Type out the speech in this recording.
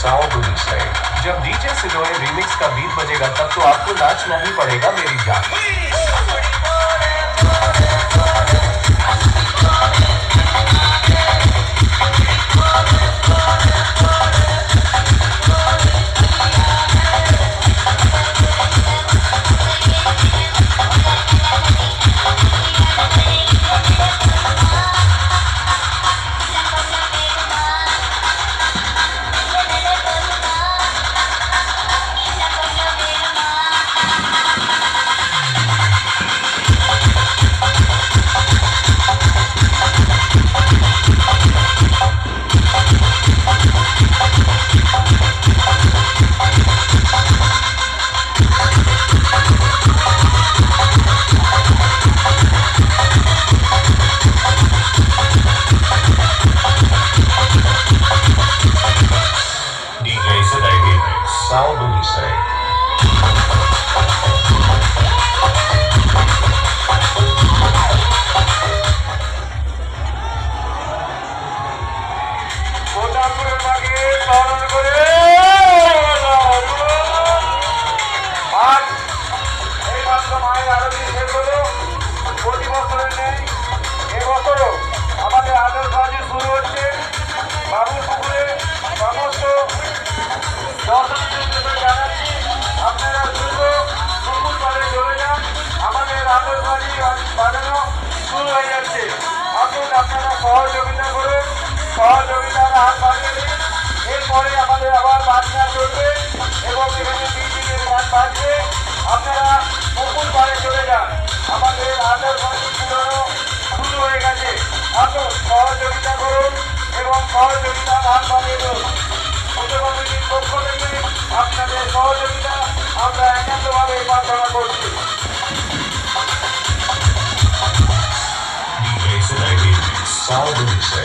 Sound से जब DJ सिलोए रिमिक्स का बीट बजेगा, तब तो आपको नाचना ही पड़ेगा, मेरी जान। আরতি শেষ হলো। প্রতি বছরের নেই এবছরও আমাদের আদর্শবাজি শুরু হচ্ছে। বাবু পুকুরে সমস্ত দর্শকদের জানাচ্ছি, আপনারা দ্রুত পুকুর পাড়ে চলে যান। আমাদের আদর্শবাজি বাজানো শুরু হয়ে যাচ্ছে। আসুন আপনারা সহযোগিতা করুন, সহযোগিতার হাত বাড়িয়ে দিন। এরপরে আমাদের আবার বাজনা চলবে এবং এখানে মিউজিকের গান বাজবে। আপনারা আমাদের আদর্শবাজি পুরনো শুরু হয়ে গেছে। আসুন, সহযোগিতা করুন এবং সহযোগিতার হাত বাড়িয়ে পুজো কমিটির পক্ষ থেকে আপনাদের সহযোগিতা আমরা একান্তভাবে প্রার্থনা করছি। Saúde से